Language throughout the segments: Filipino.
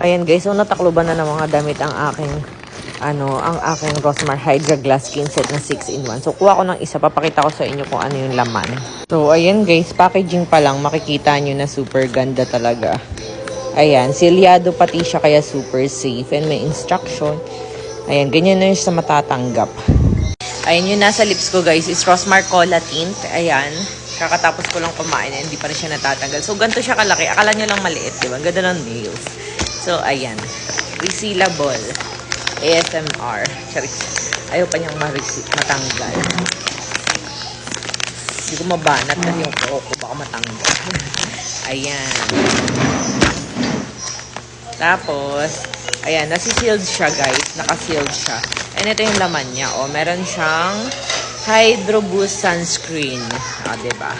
Ayan guys, so natakloban na ng mga damit ang aking ano, ang aking Rosmar Hydra Glass Skin Set na 6-in-1. So, kuha ko ng isa. Papakita ko sa inyo kung ano yung laman. So, ayan guys, packaging pa lang, makikita nyo na super ganda talaga. Ayan, silyado pati siya kaya super safe. And may instruction. Ayan, ganyan na yung sa matatanggap. Ayan yung nasa lips ko guys, is Rosmar Cola Tint. Ayan. Kakatapos ko lang kumain, hindi pa rin siya natatanggal. So, ganito siya kalaki. Akala nyo lang maliit, di ba? Ganda ng nails. So, ayan. Resealable. ASMR. Charis. Ayaw pa niyang matanggal. Hindi ko mabanat kasi yung kuko ko baka matanggal. ayan. Tapos, ayan, nasi-sealed siya guys. Naka-sealed siya. And ito yung laman niya. O, meron siyang Hydro Boost Sunscreen. O, diba?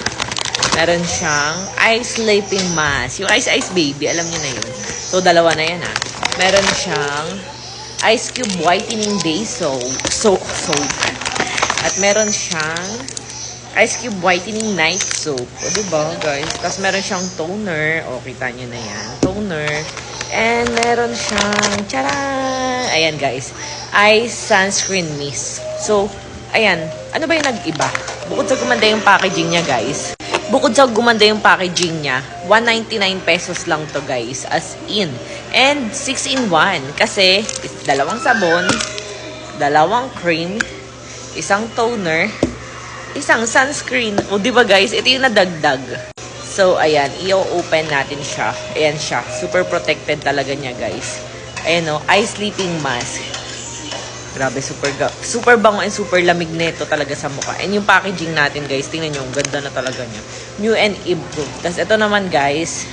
Meron siyang Ice Sleeping Mask. Yung Ice Ice Baby, alam niyo na yun. So, dalawa na yan ah. Meron siyang Ice Cube Whitening Day Soap. Soap. Soap. At meron siyang Ice Cube Whitening Night Soap. O, diba, guys? Tapos meron siyang toner. O, kita nyo na yan. Toner. And meron siyang, charan! Ayan, guys. Ice Sunscreen Mist. So, ayan. Ano ba yung nag-iba? Bukod sa gumanda yung packaging niya, guys. Bukod sa gumanda yung packaging niya, 199 pesos lang to guys, as in. And 6 in 1 kasi dalawang sabon, dalawang cream, isang toner, isang sunscreen. O di ba guys, ito yung nadagdag. So ayan, i-open natin siya. Ayan siya, super protected talaga niya guys. Ayan o, eye sleeping mask. Grabe, super super bango and super lamig nito talaga sa mukha. And yung packaging natin, guys, tingnan nyo, ang ganda na talaga niya. New and improved. Tapos ito naman, guys.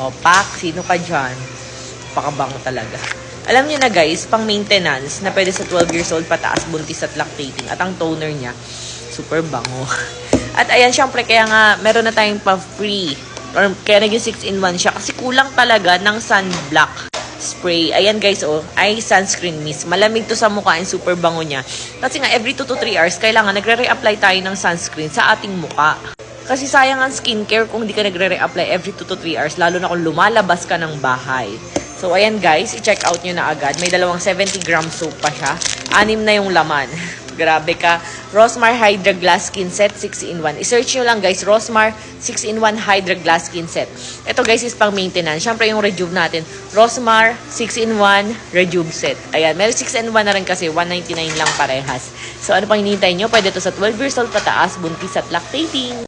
O, pack, sino ka dyan? Pakabango talaga. Alam niyo na, guys, pang maintenance na pwede sa 12 years old pataas, buntis at lactating. At ang toner niya, super bango. At ayan, syempre, kaya nga, meron na tayong pa-free. Or kaya naging 6-in-1 siya. Kasi kulang talaga ng sunblock spray. Ayan guys, oh, eye sunscreen mist. Malamig to sa mukha and super bango niya. Kasi nga, every 2 to 3 hours, kailangan nagre-reapply tayo ng sunscreen sa ating mukha. Kasi sayang ang skincare kung hindi ka nagre-reapply every 2 to 3 hours, lalo na kung lumalabas ka ng bahay. So, ayan guys, i-check out nyo na agad. May dalawang 70 gram soap pa siya. Anim na yung laman. Grabe ka. Rosmar Hydra Glass Skin Set 6-in-1. I-search nyo lang guys, Rosmar 6-in-1 Hydra Glass Skin Set. Ito guys is pang maintenance. Siyempre yung Rejuve natin, Rosmar 6-in-1 Rejuve Set. Ayan, meron 6-in-1 na rin kasi, 199 lang parehas. So ano pang hinihintay nyo? Pwede to sa 12 years old pataas, buntis at lactating.